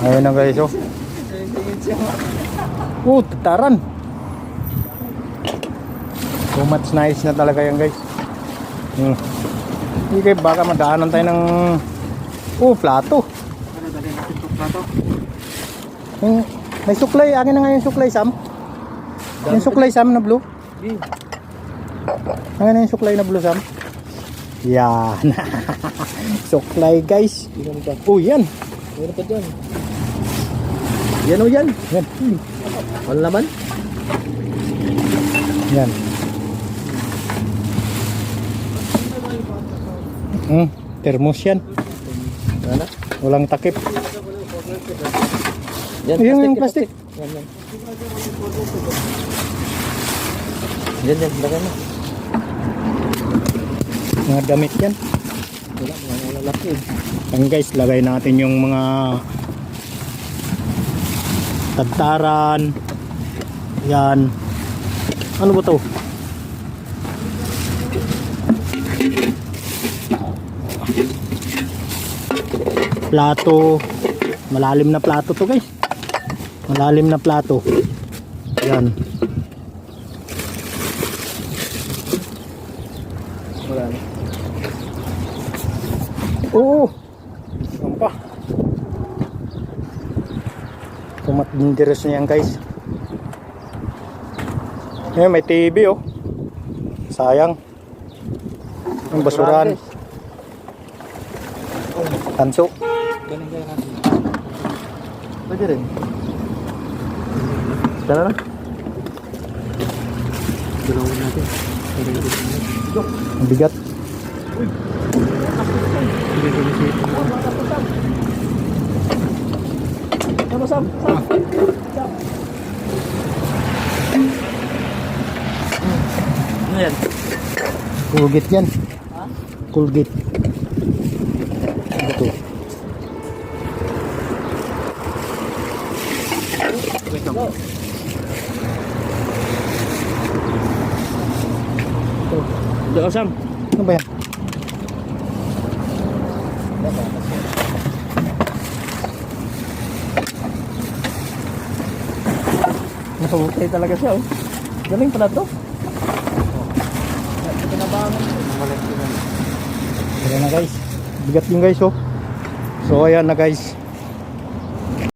Ayun na guys, oh. Oh, tataran. So much nice na talaga yan guys. Hmm. Kayo baka madaanan tayo ng oh, plato. Ano dali natin plato? Yung, may suklay, akin na nga yung suklay Sam. Yung suklay Sam na blue. Akin na yung suklay na blue Sam. Yan. suklay guys. Oh, yan. Meron pa dyan. Yan o yan. Yan. Wala naman. Yan. Hmm, termos yan. Ano? Walang takip. Yan, Yung- yung plastic. Yan, yan. Yan, yan. Lagay mo. Mga damit yan. Wala, mga lalaki. Yan guys, lagay natin yung mga tagtaran. Yan. Ano ba to? Plato. Malalim na plato to guys. Malalim na plato. Yan. Wala na. Oo. Ano pa? Kumat dangerous na yan guys. Eh, may TV oh. Sayang. Yung kaya natin. Pwede rin. Tara na. Dalawin natin. Ang bigat. Sige, sige, sige. Sama, Sam. Sam. Sam. Ano yan? Colgate yan. Colgate. Ito. Wait lang. Ito, Sam. Ano ba yan? Nahukay talaga siya, oh. Galing pala to. Ayan na guys. Bigat yung guys oh. So ayan na guys.